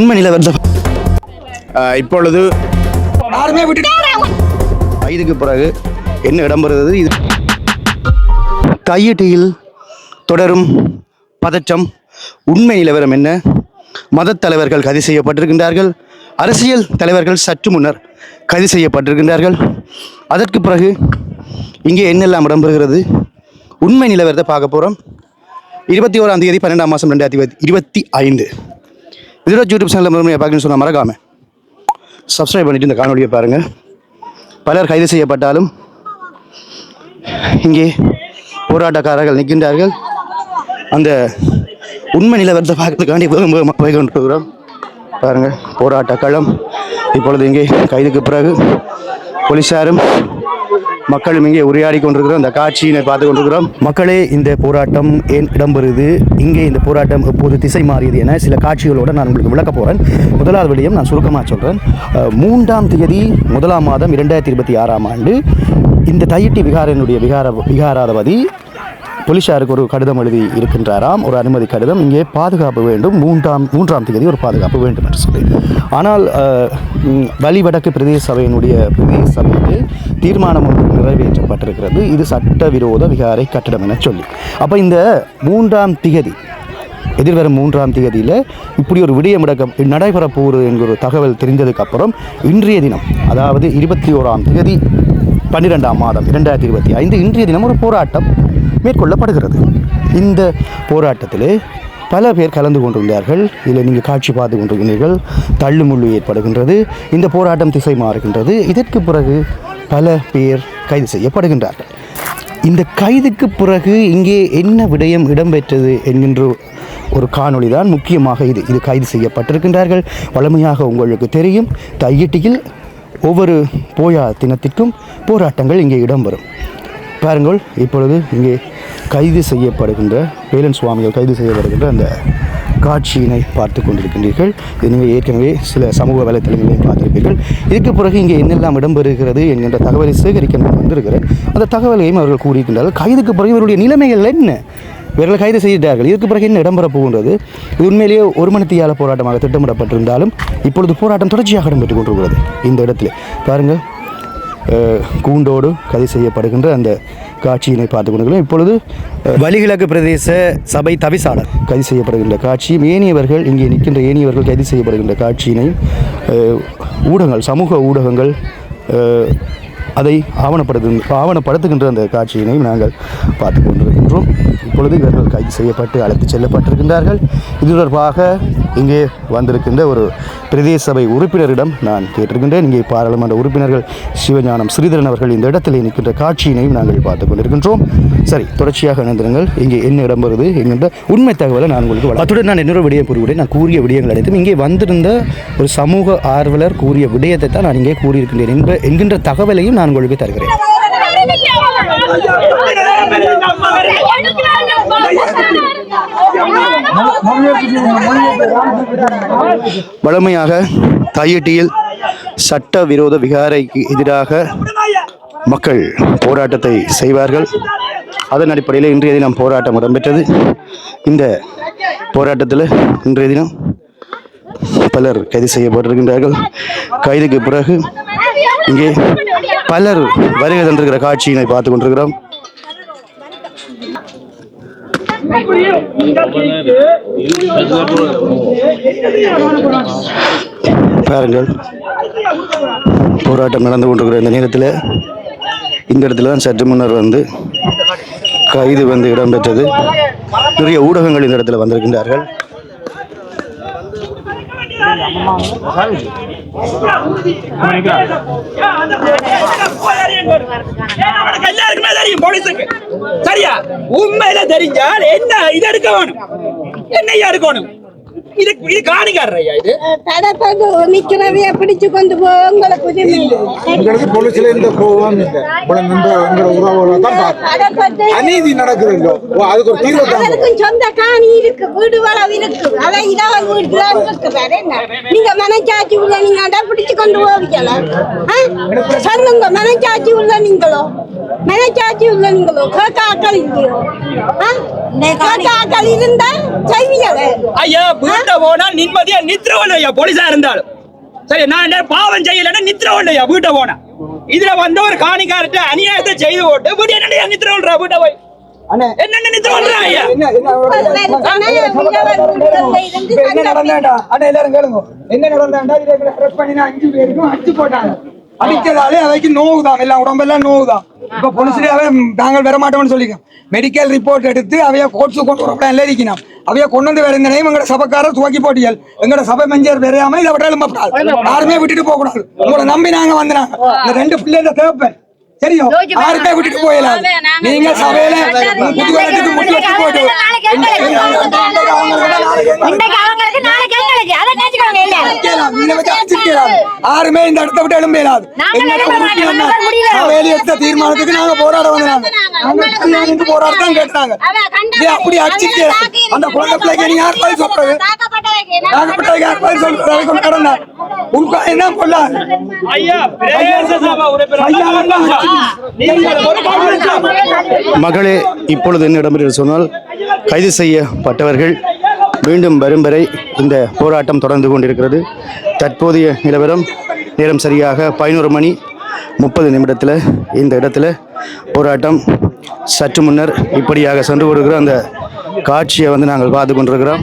உண்மை நிலவரத்தை ஆஹ் இப்பொழுது ஐதுக்கு பிறகு என்ன இடம்பெறுகிறது? இது கையீட்டியில் தொடரும் பதற்றம் உண்மை நிலவரம் என்ன? மதத் தலைவர்கள் கைது செய்யப்பட்டிருக்கின்றார்கள். அரசியல் தலைவர்கள் சற்று முன்னர் கைது செய்யப்பட்டிருக்கின்றார்கள். அதற்கு பிறகு இங்கே என்னெல்லாம் இடம்பெறுகிறது? உண்மை நிலவரத்தை பார்க்க போகிறோம் இருபத்தி ஓராம் தேதி பன்னெண்டாம் மாதம் ரெண்டாயிரத்தி இருபத்தி ஐந்து. இதோட யூடியூப் சேனலில் முழுமையாக பார்க்கணும்னு சொன்னால் மறக்காமல் சப்ஸ்கிரைப் பண்ணிட்டு இந்த காணொலியை பாருங்கள் பலர் கைது செய்யப்பட்டாலும் இங்கே போராட்டக்காரர்கள் நிற்கின்றார்கள். அந்த உண்மை நிலவரத்தை பார்க்கறதுக்காண்டி வேகம் வேகமாக போய் கொண்டிருக்கிறோம். பாருங்கள் போராட்ட களம் இப்பொழுது இங்கே கைதுக்கு பிறகு போலீஸாரும் மக்களும் இங்கே உரையாடி கொண்டிருக்கிறோம். இந்த காட்சியினை பார்த்து கொண்டிருக்கிறோம். மக்களே இந்த போராட்டம் ஏன் இடம்பெறுது? இங்கே இந்த போராட்டம் எப்போது திசை மாறியது என சில காட்சிகளோடு நான் உங்களுக்கு விளக்க போகிறேன் முதலாவது விடயம் நான் சுருக்கமாக சொல்கிறேன் மூன்றாம் தேதி முதலாம் மாதம் இரண்டாயிரத்தி இருபத்தி ஆறாம் ஆண்டு இந்த தையிட்டி விகாரனுடைய விகார விகாராதிபதி போலீஸாருக்கு ஒரு கடிதம் எழுதி இருக்கின்றாராம். ஒரு அனுமதி கடிதம். இங்கே பாதுகாப்பு வேண்டும். மூன்றாம் மூன்றாம் தேதி ஒரு பாதுகாப்பு வேண்டும் என்று சொல்லி. ஆனால் வலிவடக்கு பிரதேச சபையினுடைய பிரதேச சபைக்கு தீர்மானம் ஒன்று நிறைவேற்றப்பட்டிருக்கிறது. இது சட்டவிரோத விகாரை கட்டடம் என சொல்லி. அப்போ இந்த மூன்றாம் திகதி எதிர்வரும் மூன்றாம் தேதியில் இப்படி ஒரு விடயம் நடக்க நடைபெறப் போகிறது என்கிற ஒரு தகவல் தெரிந்ததுக்கப்புறம் இன்றைய தினம் அதாவது இருபத்தி ஓராம் தேதி பன்னிரெண்டாம் மாதம் இரண்டாயிரத்தி இருபத்தி ஐந்து இன்றைய தினம் ஒரு போராட்டம். மேற்கொள்ளப்படுகிறது. இந்த போராட்டத்தில் பல பேர் கலந்து கொண்டுள்ளார்கள் இதில் நீங்கள் காட்சி பார்த்து கொண்டிருக்கிறீர்கள். தள்ளுமுள்ளு ஏற்படுகின்றது. இந்த போராட்டம் திசை மாறுகின்றது. இதற்கு பிறகு பல பேர் கைது செய்யப்படுகின்றார்கள். இந்த கைதுக்கு பிறகு இங்கே என்ன விடயம் இடம்பெற்றது என்கின்ற ஒரு காணொளி தான் முக்கியமாக இது. இது கைது செய்யப்பட்டிருக்கின்றார்கள். வழமையாக உங்களுக்கு தெரியும். தையிட்டியில் ஒவ்வொரு போயா தினத்திற்கும் போராட்டங்கள் இங்கே இடம்பெறும். பாருங்கள் இப்பொழுது இங்கே கைது செய்யப்படுகின்ற வேலன் சுவாமிகள் கைது செய்யப்படுகின்ற அந்த காட்சியினை பார்த்து கொண்டிருக்கின்றீர்கள். இது நீங்கள் ஏற்கனவே சில சமூக வலைத்தளங்களையும் பார்த்திருப்பீர்கள். இதுக்கு பிறகு இங்கே என்னெல்லாம் இடம்பெறுகிறது என்கின்ற தகவலை சேகரிக்க நான் வந்திருக்கிறேன். அந்த தகவலையும் அவர்கள் கூறியிருக்கின்றார்கள். கைதுக்கு பிறகு இவருடைய நிலைமைகள் என்ன? இவர்களை கைது செய்தார்கள் இதுக்கு பிறகு என்ன இடம்பெற போகின்றது? இது உண்மையிலேயே ஒரு மணித்தியால போராட்டமாக திட்டமிடப்பட்டிருந்தாலும் இப்பொழுது போராட்டம் தொடர்ச்சியாக இடம்பெற்றுக் கொண்டிருக்கிறது இந்த இடத்துல. பாருங்கள் கூண்டோடு கைது செய்யப்படுகின்ற அந்த காட்சியினை பார்த்து கொண்டிருக்கிறோம். இப்பொழுது வலிகிழக்கு பிரதேச சபை தவிசாளர். கைது செய்யப்படுகின்ற காட்சியும் ஏனியவர்கள் இங்கே நிற்கின்ற ஏனியவர்கள் கைது செய்யப்படுகின்ற காட்சியினை ஊடகங்கள் சமூக ஊடகங்கள் அதை ஆவணப்படுத்து ஆவணப்படுத்துகின்ற அந்த காட்சியினை நாங்கள் பார்த்து கொண்டிருக்கின்றோம். இப்பொழுது இவர்கள் கைது செய்யப்பட்டு அழைத்து செல்லப்பட்டிருக்கின்றார்கள். இது தொடர்பாக இங்கே வந்திருக்கின்ற ஒரு பிரதேச சபை உறுப்பினரிடம் நான் கேட்டிருக்கின்றேன் இங்கே பாராளுமன்ற உறுப்பினர்கள் சிவஞானம் ஸ்ரீதரன் அவர்கள் இந்த இடத்தில் நிற்கின்ற காட்சியினையும் நாங்கள் பார்த்து கொண்டிருக்கின்றோம் சரி தொடர்ச்சியாக இணைந்திருங்கள் இங்கே என்ன இடம் வருது என்கின்ற உண்மை தகவலை நான் உங்களுக்கு அத்துடன் நான் இன்னொரு விடயம் கூறுகிறேன் நான் கூறிய விடயங்கள் அனைத்தும் இங்கே வந்திருந்த ஒரு சமூக ஆர்வலர் கூறிய விடயத்தை தான் நான் இங்கே கூறியிருக்கின்றேன் என்ற என்கின்ற தகவலையும் நான் உங்களுக்கு தருகிறேன் வழமையாக தையெட்டியில் சட்ட விரோத விகாரைக்கு எதிராக மக்கள் போராட்டத்தை செய்வார்கள். அதன் அடிப்படையில் இன்றைய தினம் போராட்டம் இடம்பெற்றது. இந்த போராட்டத்தில் இன்றைய தினம் பலர் கைது செய்யப்பட்டிருக்கின்றார்கள். கைதுக்கு பிறகு இங்கே பலர் வருகை தந்திருக்கிற காட்சியினை பார்த்து கொண்டிருக்கிறோம். பாருங்கள் போராட்டம் நடந்து கொண்டிருக்கிற இந்த நேரத்தில் இந்த இடத்துல தான் சற்று முன்னர் வந்து கைது வந்து இடம்பெற்றது. நிறைய ஊடகங்கள் இந்த இடத்துல வந்திருக்கின்றார்கள். எல்லாருக்குமே தெரியும் போலீஸுக்கு. சரியா? உண்மையில தெரிஞ்சால் என்ன இது எடுக்க வேணும்? என்னையா இருக்கணும் இது இது காணிக்காரர் ஐயா இது தடப்பது நிக்கிறவைய பிடிச்சு கொண்டு போ உங்களுக்கு உரிமை எங்களுக்கு போலீஸ்ல இந்த கோபம் இல்லை. இவ்வளவு நின்ற எங்களோட உறவுகளை தான் தடப்பட்டு அநீதி நடக்குது இங்க ஓ, அதுக்கு ஒரு தீர்வு தான். அவருக்கும் சொந்த காணி இருக்கு வீடு வளவு இருக்கு. அதான் இதாவ வீடு தான் இருக்கு வேற என்ன? நீங்க மனச்சாட்சி உள்ள நீங்க அடம் பிடிச்சு கொண்டு போவீங்களா? ஆ? சொல்லுங்க மனச்சாட்சி உள்ள நீங்களோ? மனச்சாட்சி உள்ள நீங்களோ? கேட்காக்கள் இல்லையோ? ஆ? கேட்காக்கள் இருந்தா செய்வீங்களே? ஐயா வீடு வீட்டை போனா நிம்மதியா நித்திர இல்லையா போலீஸா இருந்தாலும். சரி நான் என்ன பாவம் செய்யலைன்னா நித்திர இல்லையா வீட்டை போனா. இதுல வந்த ஒரு காணிக்காரத்தை அநியாயத்தை செய்து போட்டு வீட்டு என்னடியா நித்திர விடுறா வீட்டை போய்? என்னென்ன ஐயா? என்ன நடந்தாண்டா? அண்ணா எல்லாரும் கேளுங்க. என்ன நடந்தாண்டா? இதுல அரெஸ்ட் பண்ணினா அஞ்சு பேருக்கும் அடிச்சு போட்டாங்க. அடிச்சதாலே அவைக்கு நோவுதான். எல்லாம் உடம்பெல்லாம் நோவுதான். இப்ப பொலிசிலே நாங்கள் வர மாட்டோம்னு சொல்லிக்கோம் மெடிக்கல் ரிப்போர்ட் எடுத்து அவைய கோர்ட்ஸு கொண்டு வரப்பட எல்லாம் இருக்கணும். அவைய கொண்டு வந்து வேற இந்த நேம் எங்கட சபைக்காரர் துவக்கி போட்டியல். எங்கட சபை மெஞ்சர் வரையாம இதை விட எழும்பப்படாது யாருமே விட்டுட்டு போக கூடாது. உங்களை நம்பி நாங்க வந்தாங்க இந்த ரெண்டு பிள்ளைங்க தேவைப்பேன் தெரியும்? யாருமே விட்டுட்டு போயிடலாம் நீங்க சபையில வச்சு போட்டு நீங்க வச்சு அடிச்சிருக்கலாம். யாருமே இந்த இடத்த விட்டு எழும்ப இயலாது. நாங்க எடுத்த தீர்மானத்துக்கு நாங்க போராட வந்தாங்க நாங்க. போராட்டம் கேட்டாங்க அப்படி அடிச்சிருக்கலாம். அந்த குழந்தை பிள்ளைக்கு நீ யார் பதில் சொல்றது? யார் பதில் ஒரு கடமை. உனக்கு என்ன கொள்ளாது மகளே இப்பொழுது என்ன இடம்பெறுகிறது சொன்னால் கைது செய்யப்பட்டவர்கள் மீண்டும் வரும் வரை இந்த போராட்டம் தொடர்ந்து கொண்டிருக்கிறது. தற்போதைய நிலவரம் நேரம் சரியாக பதினோரு மணி முப்பது நிமிடத்தில் இந்த இடத்துல போராட்டம் சற்று முன்னர் இப்படியாக சென்று கொடுக்கிற அந்த காட்சியை வந்து நாங்கள் பார்த்து கொண்டிருக்கிறோம்.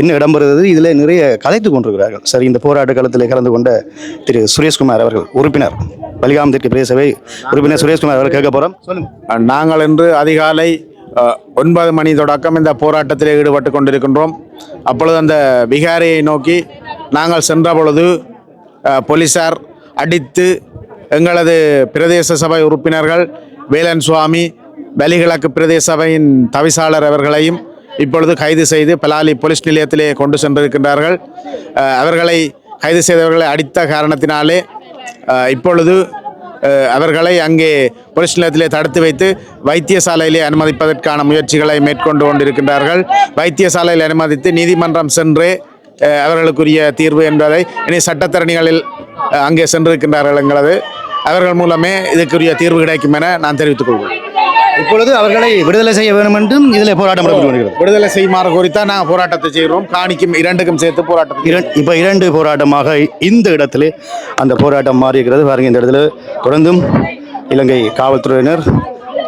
என்ன இடம்பெறுகிறது? இதில் நிறைய கதைத்து கொண்டிருக்கிறார்கள். சரி இந்த போராட்ட காலத்தில் கலந்து கொண்ட திரு சுரேஷ்குமார் அவர்கள் உறுப்பினர். பலிகாம் தெற்கு பிரதேச உறுப்பினர் சுரேஷ்குமார் அவர்கள் கேட்க போகிறோம் சொல்லுங்கள் நாங்கள் இன்று அதிகாலை ஒன்பது மணி தொடக்கம் இந்த போராட்டத்தில் ஈடுபட்டு கொண்டிருக்கின்றோம். அப்பொழுது அந்த விகாரியை நோக்கி நாங்கள் சென்ற பொழுது போலீஸார் அடித்து எங்களது பிரதேச சபை உறுப்பினர்கள் வேலன் சுவாமி வலிகிழக்கு பிரதேச சபையின் தவிசாளர் அவர்களையும் இப்பொழுது கைது செய்து பலாலி போலீஸ் நிலையத்திலே கொண்டு சென்றிருக்கின்றார்கள். அவர்களை கைது செய்தவர்களை அடித்த காரணத்தினாலே இப்பொழுது அவர்களை அங்கே போலீஸ் நிலையத்திலே தடுத்து வைத்து வைத்தியசாலையிலே அனுமதிப்பதற்கான முயற்சிகளை மேற்கொண்டு கொண்டிருக்கின்றார்கள். வைத்தியசாலையில் அனுமதித்து நீதிமன்றம் சென்று அவர்களுக்குரிய தீர்வு என்பதை இனி சட்டத்தரணிகளில் அங்கே சென்றிருக்கின்றார்கள் எங்களது அவர்கள் மூலமே இதுக்குரிய தீர்வு கிடைக்கும் என நான் தெரிவித்துக் கொள்கிறேன். இப்பொழுது அவர்களை விடுதலை செய்ய வேண்டும் என்றும் இதில் போராட்டம் நடைபெற்று வருகிறது. விடுதலை செய்யுமாறு குறித்தான் நாங்கள் போராட்டத்தை செய்கிறோம். காணிக்கும் இரண்டுக்கும் சேர்த்து போராட்டத்தை இரண் இப்போ இரண்டு போராட்டமாக இந்த இடத்துல அந்த போராட்டம் மாறி இருக்கிறது பாருங்க இந்த இடத்துல தொடர்ந்தும் இலங்கை காவல்துறையினர்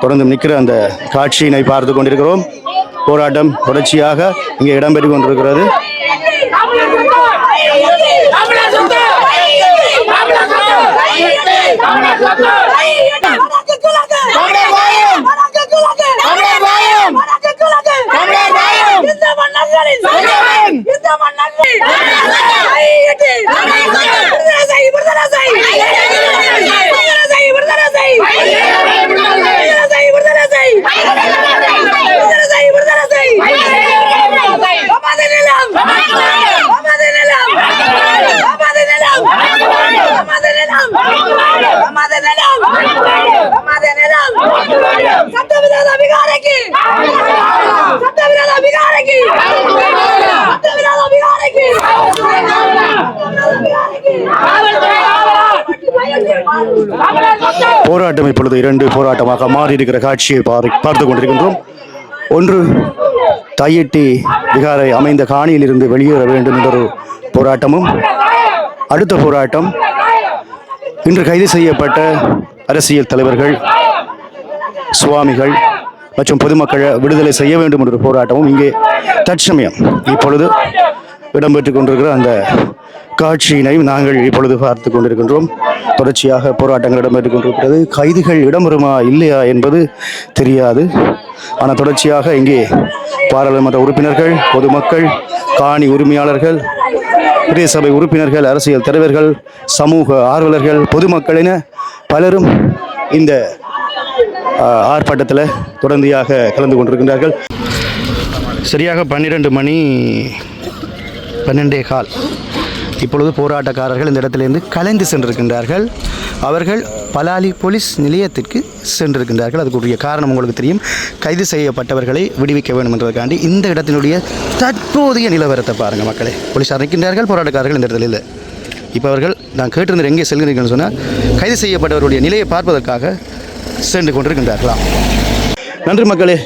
தொடர்ந்து நிற்கிற அந்த காட்சியினை பார்த்து கொண்டிருக்கிறோம். போராட்டம் தொடர்ச்சியாக இங்கே இடம்பெற்று கொண்டிருக்கிறது. சட்டவிரோத சட்டவிரோத விகாரைக்கு சட்டவிரோத விகாரைக்கு போராட்டம் இப்பொழுது இரண்டு போராட்டமாக மாறி இருக்கிற காட்சியை பார்த்து கொண்டிருக்கின்றோம். ஒன்று தையெட்டி விகாரை அமைந்த காணியில் இருந்து வெளியேற வேண்டும் என்ற ஒரு போராட்டமும். அடுத்த போராட்டம் இன்று கைது செய்யப்பட்ட அரசியல் தலைவர்கள் சுவாமிகள் மற்றும் பொதுமக்களை விடுதலை செய்ய வேண்டும் என்ற போராட்டமும் இங்கே தற்சமயம் இப்பொழுது இடம்பெற்றுக் கொண்டிருக்கிற அந்த காட்சியினை நாங்கள் இப்பொழுது பார்த்து கொண்டிருக்கின்றோம். தொடர்ச்சியாக போராட்டங்கள் இடம்பெற்று கொண்டிருக்கிறது. கைதிகள் இடம்பெறுமா இல்லையா என்பது தெரியாது. ஆனால் தொடர்ச்சியாக இங்கே பாராளுமன்ற உறுப்பினர்கள் பொதுமக்கள் காணி உரிமையாளர்கள் பிரதேச சபை உறுப்பினர்கள் அரசியல் தலைவர்கள் சமூக ஆர்வலர்கள் பொதுமக்கள் என பலரும் இந்த ஆர்ப்பாட்டத்தில் தொடர்ந்தியாக கலந்து கொண்டிருக்கின்றார்கள். சரியாக பன்னிரெண்டு மணி பன்னெண்டே கால். இப்பொழுது போராட்டக்காரர்கள் இந்த இடத்திலிருந்து கலைந்து சென்றிருக்கின்றார்கள். அவர்கள் பலாலி போலீஸ் நிலையத்திற்கு சென்றிருக்கின்றார்கள். அதுக்குரிய காரணம் உங்களுக்கு தெரியும். கைது செய்யப்பட்டவர்களை விடுவிக்க வேண்டும் என்பதற்காண்டி இந்த இடத்தினுடைய தற்போதைய நிலவரத்தை பாருங்கள் மக்களே. போலீஸார் நிற்கின்றார்கள் போராட்டக்காரர்கள் இந்த இடத்துல இல்லை. இப்போ அவர்கள் நான் கேட்டிருந்த எங்கே செல்கிறீர்கள்னு சொன்னால் கைது செய்யப்பட்டவருடைய நிலையை பார்ப்பதற்காக சென்று கொண்டிருக்கின்றார்களாம் நன்றி மக்களே.